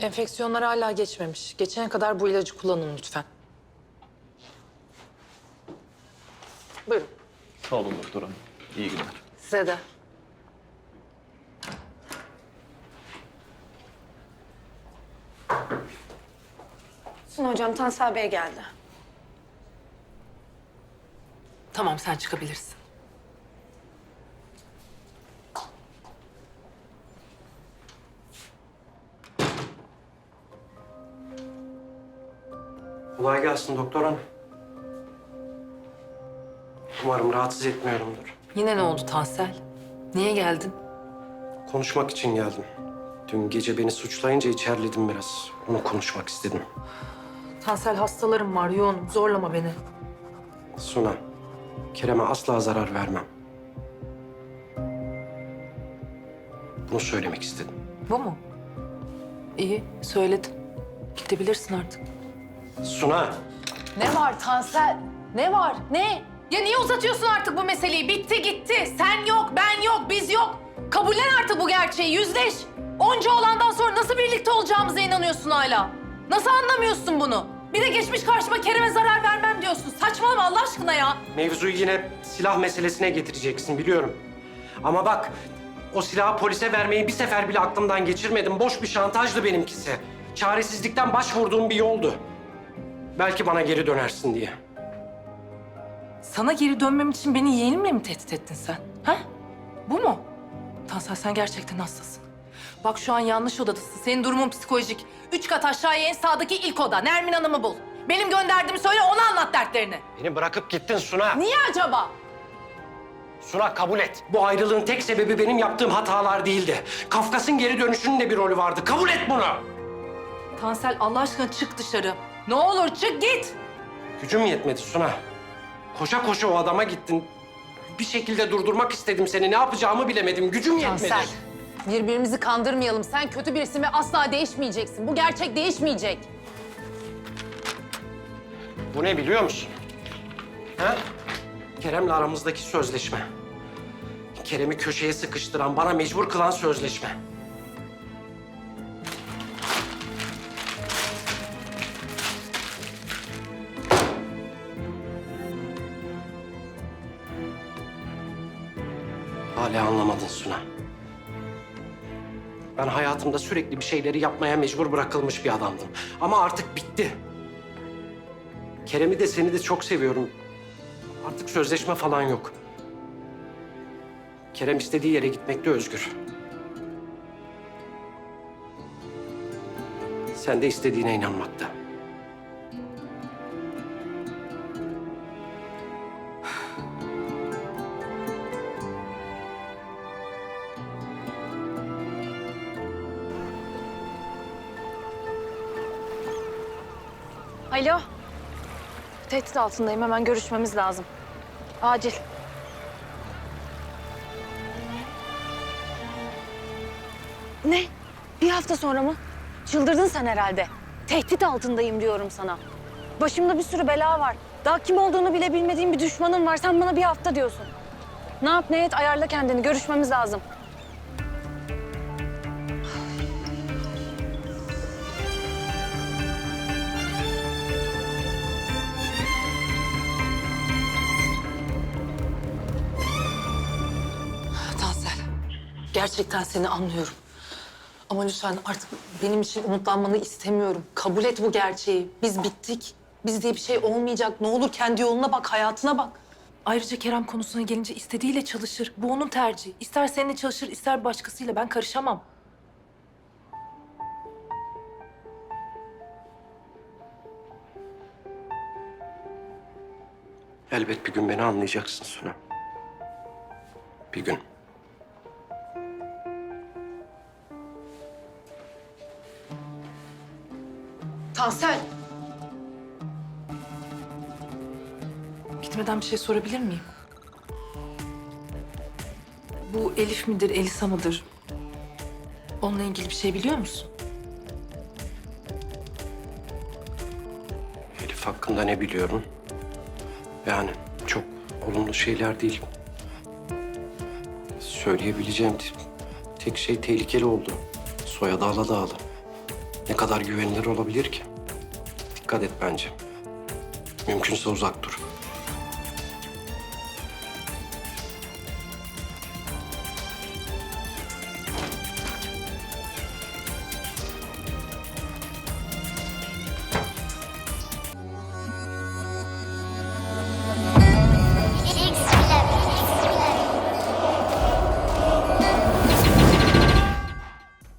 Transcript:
Enfeksiyonlar hala geçmemiş. Geçene kadar bu ilacı kullanın lütfen. Buyurun. Sağ olun doktor hanım. İyi günler. Size de. Suna hocam Tansel Bey geldi. Tamam sen çıkabilirsin. Kolay gelsin doktor hanım. Umarım rahatsız etmiyorumdur. Yine ne oldu Tansel? Niye geldin? Konuşmak için geldim. Dün gece beni suçlayınca içerledim biraz. Onu konuşmak istedim. Tansel hastalarım var yoğunum. Zorlama beni. Suna, Kerem'e asla zarar vermem. Bunu söylemek istedim. Bu mu? İyi söyledin. Gidebilirsin artık. Suna, Ne var Tansel? Ne var? Ne? Ya niye uzatıyorsun artık bu meseleyi? Bitti gitti. Sen yok, ben yok, biz yok. Kabullen artık bu gerçeği, yüzleş. Onca olandan sonra nasıl birlikte olacağımıza inanıyorsun hala? Nasıl anlamıyorsun bunu? Bir de geçmiş karşıma Kerem'e zarar vermem diyorsun. Saçmalama Allah aşkına ya. mevzuyu yine silah meselesine getireceksin biliyorum. Ama bak, o silahı polise vermeyi bir sefer bile aklımdan geçirmedim. Boş bir şantajdı benimkisi. Çaresizlikten başvurduğum bir yoldu. Belki bana geri dönersin diye. Sana geri dönmem için beni yeğenimle mi tehdit ettin sen? Ha? Bu mu? Tansel sen gerçekten hastasın. Bak şu an yanlış odadasın. Senin durumun psikolojik. Üç kat aşağıya en sağdaki ilk oda. Nermin Hanım'ı bul. Benim gönderdiğimi söyle ona anlat dertlerini. Beni bırakıp gittin Suna. Niye acaba? Suna kabul et. Bu ayrılığın tek sebebi benim yaptığım hatalar değildi. Kafkas'ın geri dönüşünün de bir rolü vardı. Kabul et bunu. Tansel Allah aşkına çık dışarı. Ne olur çık git. Gücüm yetmedi Suna. Koşa koşa o adama gittin. Bir şekilde durdurmak istedim seni. Ne yapacağımı bilemedim. Gücüm yetmedi. Tansel, birbirimizi kandırmayalım. Sen kötü birisin ve asla değişmeyeceksin. Bu gerçek değişmeyecek. Bu ne biliyor musun? Ha? Kerem'le aramızdaki sözleşme. Kerem'i köşeye sıkıştıran, bana mecbur kılan sözleşme. Hala anlamadın Suna. Ben hayatımda sürekli bir şeyleri yapmaya mecbur bırakılmış bir adamdım. Ama artık bitti. Kerem'i de seni de çok seviyorum. Artık sözleşme falan yok. Kerem istediği yere gitmekte özgür. Sen de istediğine inanmakta. Alo. Tehdit altındayım. Hemen görüşmemiz lazım. Acil. Ne? Bir hafta sonra mı? Çıldırdın sen herhalde. Tehdit altındayım diyorum sana. Başımda bir sürü bela var. Daha kim olduğunu bile bilmediğim bir düşmanım var. Sen bana bir hafta diyorsun. Ne yap ne et ayarla kendini. Görüşmemiz lazım. Gerçekten seni anlıyorum. Ama lütfen artık benim için umutlanmanı istemiyorum. Kabul et bu gerçeği. Biz bittik. Biz diye bir şey olmayacak. Ne olur kendi yoluna bak, hayatına bak. Ayrıca Kerem konusuna gelince istediğiyle çalışır. Bu onun tercihi. İster seninle çalışır, ister başkasıyla. Ben karışamam. Elbet bir gün beni anlayacaksın Suna. Bir gün. Tansel. Gitmeden bir şey sorabilir miyim? Bu Elif midir, Elisa mıdır? Onunla ilgili bir şey biliyor musun? Elif hakkında ne biliyorum? Yani çok olumlu şeyler değil. Söyleyebileceğim tek şey tehlikeli oldu. Soyadı Aladağlı. Ne kadar güvenilir olabilir ki? Dikkat et bence. Mümkünse uzak dur.